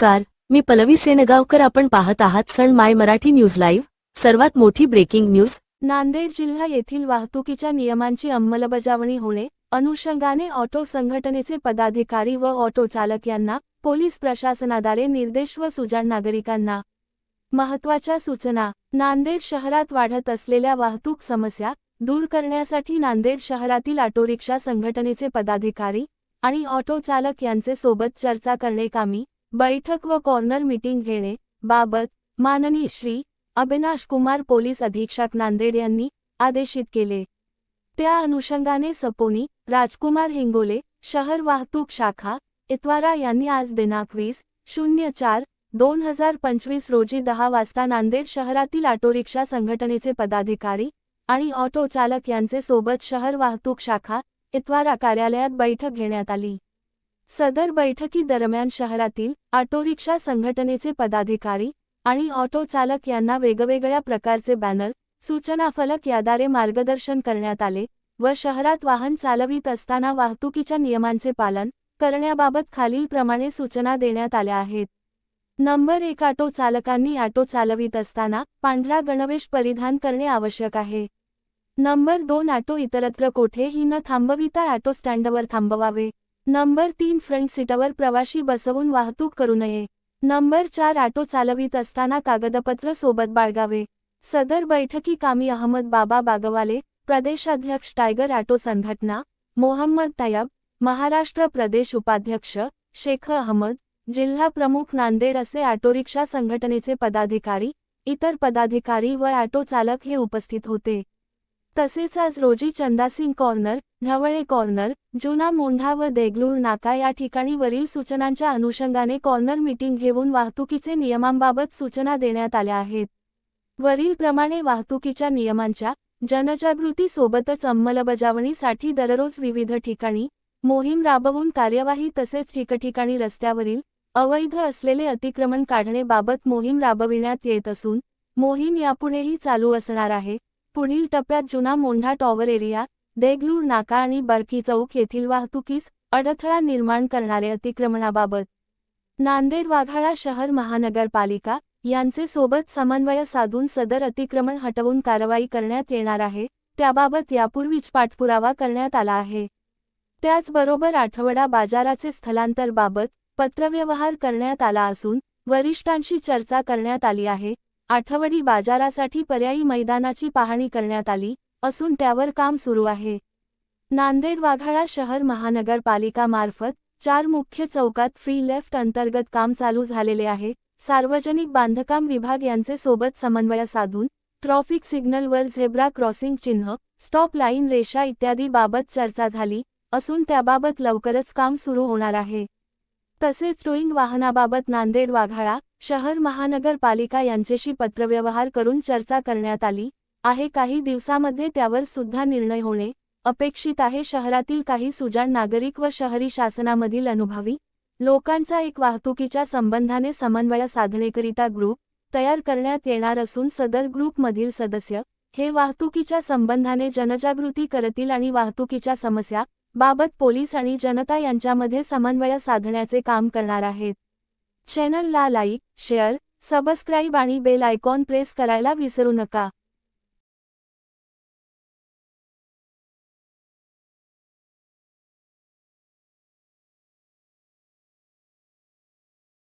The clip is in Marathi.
नमस्कार मी पलवी सेनगावकर आपण पाहत आहात सण माय मराठी न्यूज लाईव्ह. सर्वात मोठी ब्रेकिंग न्यूज. नांदेड जिल्हा येथील वाहतुकीच्या नियमांची अंमलबजावणी होणे अनुषंगाने ऑटो संघटनेचे पदाधिकारी व ऑटो चालक यांना पोलीस प्रशासनाद्वारे निर्देश व सुजाण नागरिकांना. महत्त्वाच्या सूचना. नांदेड शहरात वाढत असलेल्या वाहतूक समस्या दूर करण्यासाठी नांदेड शहरातील ऑटोरिक्षा संघटनेचे पदाधिकारी आणि ऑटो चालक यांचे सोबत चर्चा करणे कामी बैठक व कॉर्नर मीटिंग घेणे बाबत माननीय श्री अविनाश कुमार पोलीस अधीक्षक नांदेड यांनी आदेशित केले. त्या अनुषंगाने सपोनी राजकुमार हिंगोले शहर वाहतूक शाखा इतवारा यांनी आज दिनांक वीस शून्य चार दोन हजार पंचवीस रोजी दहा वाजता नांदेड शहरातील ऑटोरिक्षा संघटनेचे पदाधिकारी आणि ऑटो चालक यांचे सोबत शहर वाहतूक शाखा इतवारा कार्यालयात बैठक घेण्यात आली. सदर बैठकीदरम्यान शहरातील ऑटोरिक्षा संघटनेचे पदाधिकारी आणि ऑटो चालक यांना वेगवेगळ्या प्रकारचे बॅनर सूचना फलक याद्वारे मार्गदर्शन करण्यात आले व शहरात वाहन चालवित असताना वाहतुकीच्या नियमांचे पालन करण्याबाबत खालीलप्रमाणे सूचना देण्यात आल्या आहेत. नंबर एक ऑटो चालकांनी ऑटो चालवित असताना पांढरा गणवेश परिधान करणे आवश्यक आहे. नंबर दोन ऑटो इतरत्र कोठेही न थांबविता ऑटो स्टँडवर थांबवावे. नंबर तीन फ्रंट सीटवर प्रवाशी बसवून वाहतूक करू नये. नंबर चार ऑटो चालवित असताना कागदपत्र सोबत बाळगावे. सदर बैठकी कामी अहमद बाबा बागवाले प्रदेशाध्यक्ष टायगर ऑटो संघटना मोहम्मद तयब महाराष्ट्र प्रदेश उपाध्यक्ष शेख अहमद जिल्हा प्रमुख नांदेड असे ऑटो रिक्षा संघटनेचे पदाधिकारी इतर पदाधिकारी व ऑटो चालक हे उपस्थित होते. तसेच आज रोजी चंदासिंग कॉर्नर ढवळे कॉर्नर जुना मोंढा व देगलूर नाका या ठिकाणी वरील सूचनांच्या अनुषंगाने कॉर्नर मीटिंग घेऊन वाहतुकीचे नियमांबाबत सूचना देण्यात आल्या आहेत. वरीलप्रमाणे वाहतुकीच्या नियमांच्या जनजागृती सोबतच अंमलबजावणीसाठी दररोज विविध ठिकाणी मोहीम राबवून कार्यवाही तसेच ठिकठिकाणी रस्त्यावरील अवैध असलेले अतिक्रमण काढणेबाबत मोहीम राबविण्यात येत असून मोहीम यापुढेही चालू असणार आहे. पुढील टप्प्यात जुना मोंढा टॉवर एरिया देगलूर नाका आणि बर्की चौक येथील वाहतुकीस अडथळा निर्माण करणारे अतिक्रमणाबाबत नांदेड वाघाळा शहर महानगरपालिका यांचे सोबत समन्वय साधून सदर अतिक्रमण हटवून कारवाई करण्यात येणार आहे. त्याबाबत यापूर्वीच पाठपुरावा करण्यात आला आहे. त्याचबरोबर आठवडा बाजाराचे स्थलांतरबाबत पत्रव्यवहार करण्यात आला असून वरिष्ठांशी चर्चा करण्यात आली आहे. आठवडी बाजारासाठी पर्यायी मैदानाची पाहणी करण्यात आली. असून त्यावर काम सुरू आहे. नांदेड वाघाळा शहर महानगरपालिका मार्फत चार मुख्य चौकात फ्री लेफ्ट अंतर्गत काम चालू झालेले आहे. सार्वजनिक बांधकाम विभाग यांचे सोबत समन्वय साधून ट्रॉफिक सिग्नलवर झेब्रा क्रॉसिंग चिन्ह स्टॉप लाईन रेषा इत्यादी बाबत चर्चा झाली असून त्याबाबत लवकरच काम सुरू होणार आहे. तसेच टोईंग वाहनाबाबत नांदेड वाघाळा शहर महानगरपालिका यांच्याशी पत्रव्यवहार करून चर्चा करण्यात आली. आहे काही दिवसामध्ये त्यावर सुद्धा निर्णय होणे अपेक्षित आहे. शहरातील काही सुजाण नागरिक व शहरी शासनामधील अनुभवी लोकांचा एक वाहतुकीच्या संबंधाने समन्वय साधणेकरिता ग्रुप तयार करण्यात येणार असून सदर ग्रुपमधील सदस्य हे वाहतुकीच्या संबंधाने जनजागृती करतील आणि वाहतुकीच्या समस्या बाबत पोलीस आणि जनता यांच्यामध्ये समन्वय साधण्याचे काम करणार आहेत. चॅनलला लाईक शेअर सबस्क्राईब आणि बेल आयकॉन प्रेस करायला विसरू नका.